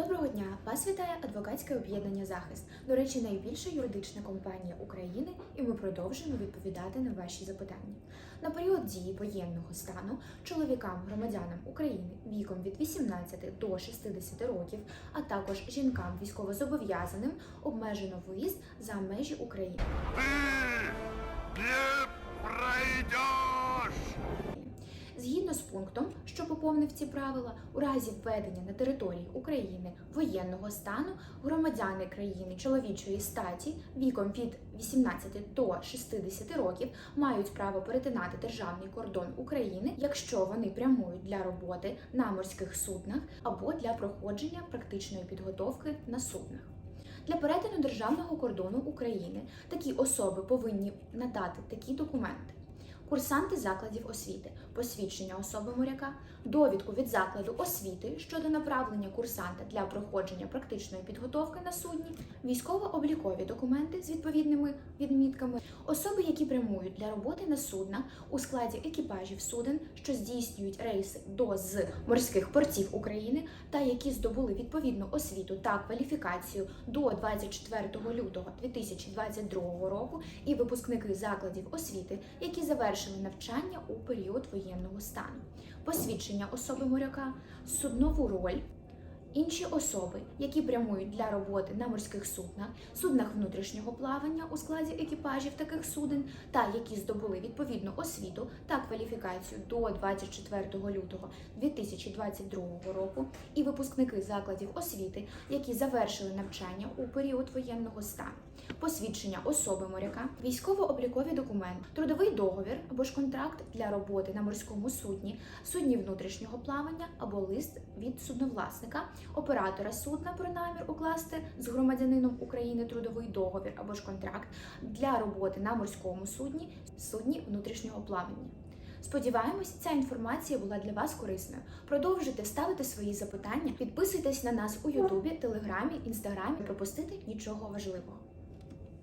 Доброго дня! Вас вітає адвокатське об'єднання Захист. До речі, найбільша юридична компанія України, і ми продовжуємо відповідати на ваші запитання. На період дії воєнного стану чоловікам, громадянам України віком від 18 до 60 років, а також жінкам військовозобов'язаним обмежено виїзд за межі України. Пунктом, що поповнив ці правила, у разі введення на території України воєнного стану громадяни країни чоловічої статі віком від 18 до 60 років мають право перетинати державний кордон України, якщо вони прямують для роботи на морських суднах або для проходження практичної підготовки на суднах. Для перетину державного кордону України такі особи повинні надати такі документи: курсанти закладів освіти, посвідчення особи моряка, довідку від закладу освіти щодо направлення курсанта для проходження практичної підготовки на судні, військово-облікові документи з відповідними відмітками, особи, які прямують для роботи на суднах у складі екіпажів суден, що здійснюють рейси до з морських портів України, та які здобули відповідну освіту та кваліфікацію до 24 лютого 2022 року, і випускники закладів освіти, які завершили навчання у період воєнного стану, посвідчення особи моряка, суднову роль. Інші особи, які прямують для роботи на морських суднах, суднах внутрішнього плавання у складі екіпажів таких суден, та які здобули відповідну освіту та кваліфікацію до 24 лютого 2022 року, і випускники закладів освіти, які завершили навчання у період воєнного стану, посвідчення особи моряка, військово-облікові документи, трудовий договір або ж контракт для роботи на морському судні, судні внутрішнього плавання або лист від судновласника, оператора судна про намір укласти з громадянином України трудовий договір або ж контракт для роботи на морському судні, судні внутрішнього плавання. Сподіваємось, ця інформація була для вас корисною. Продовжуйте ставити свої запитання, підписуйтесь на нас у Ютубі, Телеграмі, Інстаграмі, пропустити нічого важливого.